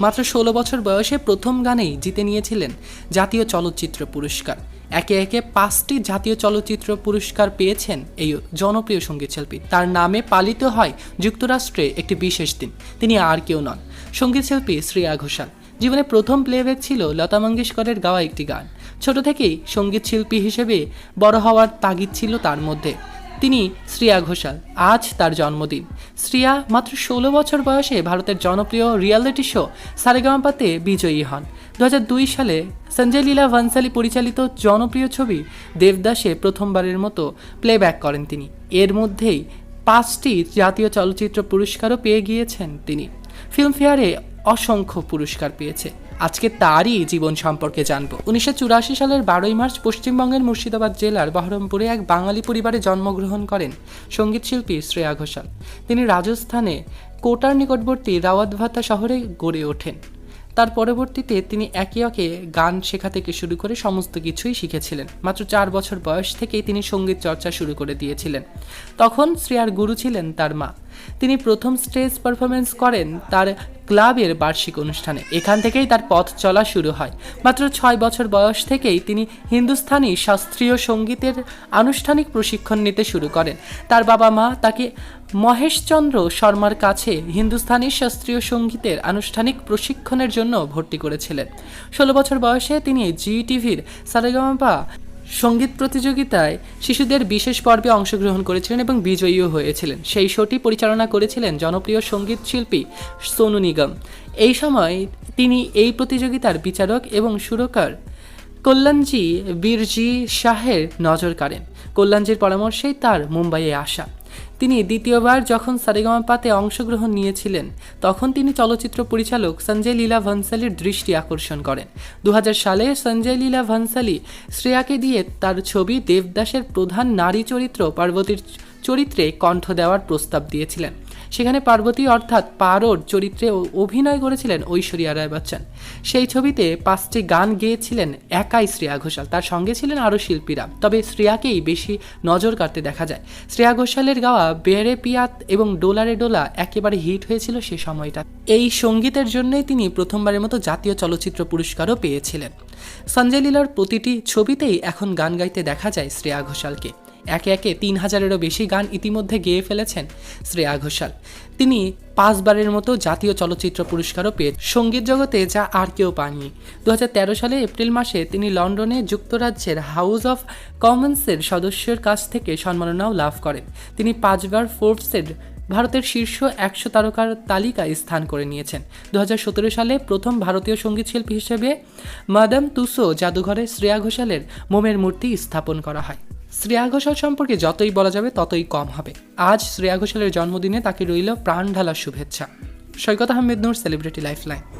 মাত্র ষোলো বছর বয়সে প্রথম গানেই জিতে নিয়েছিলেন জাতীয় চলচ্চিত্র পুরস্কার। একে একে পাঁচটি জাতীয় চলচ্চিত্র পুরস্কার পেয়েছেন এই জনপ্রিয় সঙ্গীতশিল্পী তার নামে পালিত হয় যুক্তরাষ্ট্রে একটি বিশেষ দিন। তিনি আর কেউ নন সঙ্গীতশিল্পী শ্রেয়া ঘোষাল। জীবনে প্রথম প্লেব্যাক ছিল লতা মঙ্গেশকরের গাওয়া একটি গান। ছোট থেকেই সংগীত শিল্পী হিসেবে বড় হওয়ার তাগিদ ছিল তার মধ্যে। তিনি শ্রেয়া ঘোষাল। আজ তার জন্মদিন। শ্রেয়া মাত্র ষোলো বছর বয়সে ভারতের জনপ্রিয় রিয়ালিটি শো সারেগামাপাতে বিজয়ী হন। দুহাজার দুই সালে সঞ্জয় লীলা ভানসালি পরিচালিত জনপ্রিয় ছবি দেবদাসে প্রথমবারের মতো প্লেব্যাক করেন তিনি। এর মধ্যেই পাঁচটি জাতীয় চলচ্চিত্র পুরস্কারও পেয়ে গিয়েছেন তিনি। ফিল্মফেয়ারে অসংখ্য পুরস্কার পেয়েছে। আজকে তারই জীবন সম্পর্কে জানব। উনিশশো চুরাশি সালের বারোই মার্চ পশ্চিমবঙ্গের মুর্শিদাবাদ জেলার বহরমপুরে এক বাঙালি পরিবারে জন্মগ্রহণ করেন সঙ্গীতশিল্পী শ্রেয়া ঘোষাল। তিনি রাজস্থানে কোটার নিকটবর্তী রাওয়াতভাতা শহরে গড়ে ওঠেন। তার পরবর্তীতে তিনি একে একে গান শেখা থেকে শুরু করে সমস্ত কিছুই শিখেছিলেন। মাত্র চার বছর বয়স থেকেই তিনি সংগীত চর্চা শুরু করে দিয়েছিলেন। তখন শ্রেয়ার গুরু ছিলেন তার মা। তিনি প্রথম স্টেজ পারফরমেন্স করেন তার ক্লাবের বার্ষিক অনুষ্ঠানে। এখান থেকেই তার পথ চলা শুরু হয়। মাত্র ছয় বছর বয়স থেকেই তিনি হিন্দুস্থানি শাস্ত্রীয় সঙ্গীতের আনুষ্ঠানিক প্রশিক্ষণ নিতে শুরু করেন। তার বাবা মা তাকে মহেশচন্দ্র শর্মার কাছে হিন্দুস্থানি শাস্ত্রীয় সঙ্গীতের আনুষ্ঠানিক প্রশিক্ষণের জন্য ভর্তি করেছিলেন। ষোলো বছর বয়সে তিনি জি টিভির সারেগামাপা সংগীত প্রতিযোগিতায় শিশুদের বিশেষ পর্বে অংশগ্রহণ করেছিলেন এবং বিজয়ীও হয়েছিলেন। সেই শোটি পরিচালনা করেছিলেন জনপ্রিয় সংগীত শিল্পী সোনু নিগম। এই সময় তিনি এই প্রতিযোগিতার বিচারক এবং সুরকার। কল্যাণজি, বীরজি শাহের নজর কাড়েন। কল্যাণজির পরামর্শেই তার মুম্বাইয়ে আসা। তিনি দ্বিতীয়বার যখন সারেগামাপাতে অংশগ্রহণ নিয়েছিলেন, তখন তিনি চলচ্চিত্র পরিচালক সঞ্জয় লীলা ভনসালির দৃষ্টি আকর্ষণ করেন। দু হাজার সালে সঞ্জয় লীলা ভনসালি শ্রেয়াকে দিয়ে তার ছবি দেবদাসের প্রধান নারী চরিত্র পার্বতীর চরিত্রে কণ্ঠ দেওয়ার প্রস্তাব দিয়েছিলেন। সেখানে পার্বতী অর্থাৎ পারোর চরিত্রে অভিনয় করেছিলেন ঐশ্বরিয়া রায় বচ্চন। সেই ছবিতে পাঁচটি গান গেয়েছিলেন একাই শ্রেয়া ঘোষাল। তার সঙ্গে ছিলেন আরও শিল্পীরা। তবে শ্রেয়াকেই বেশি নজর কাটতে দেখা যায়। শ্রেয়া ঘোষালের গাওয়া বেড়ে পিয়াত এবং ডোলারে ডোলা একেবারে হিট হয়েছিল সে সময়টা। এই সঙ্গীতের জন্যই তিনি প্রথমবারের মতো জাতীয় চলচ্চিত্র পুরস্কারও পেয়েছিলেন। সঞ্জয় লীলার প্রতিটি ছবিতেই এখন গান গাইতে দেখা যায় শ্রেয়া ঘোষালকে। একে একে তিন হাজারেরও বেশি গান ইতিমধ্যে গেয়ে ফেলেছেন শ্রেয়া ঘোষাল। তিনি পাঁচবারের মতো জাতীয় চলচ্চিত্র পুরস্কারও পেয়ে সংগীত জগতে যা আর কেউ পাননি। দু হাজার তেরো সালে এপ্রিল মাসে তিনি লন্ডনে যুক্তরাজ্যের হাউস অফ কমন্সের সদস্যের কাছ থেকে সম্মাননাও লাভ করেন। তিনি পাঁচবার ফোর্বসের ভারতের শীর্ষ একশো তারকার তালিকায় স্থান করে নিয়েছেন। দু হাজার সতেরো সালে প্রথম ভারতীয় সঙ্গীতশিল্পী হিসেবে মাদাম তুসো জাদুঘরে শ্রেয়া ঘোষালের মোমের মূর্তি স্থাপন করা হয়। শ্রেয়া ঘোষাল সম্পর্কে যতই বলা যাবে, ততই কম হবে। আজ শ্রেয়া ঘোষালের জন্মদিনে তাকে রইল প্রাণ ঢালার শুভেচ্ছা। Saikat Ahmed Noor celebrity lifeline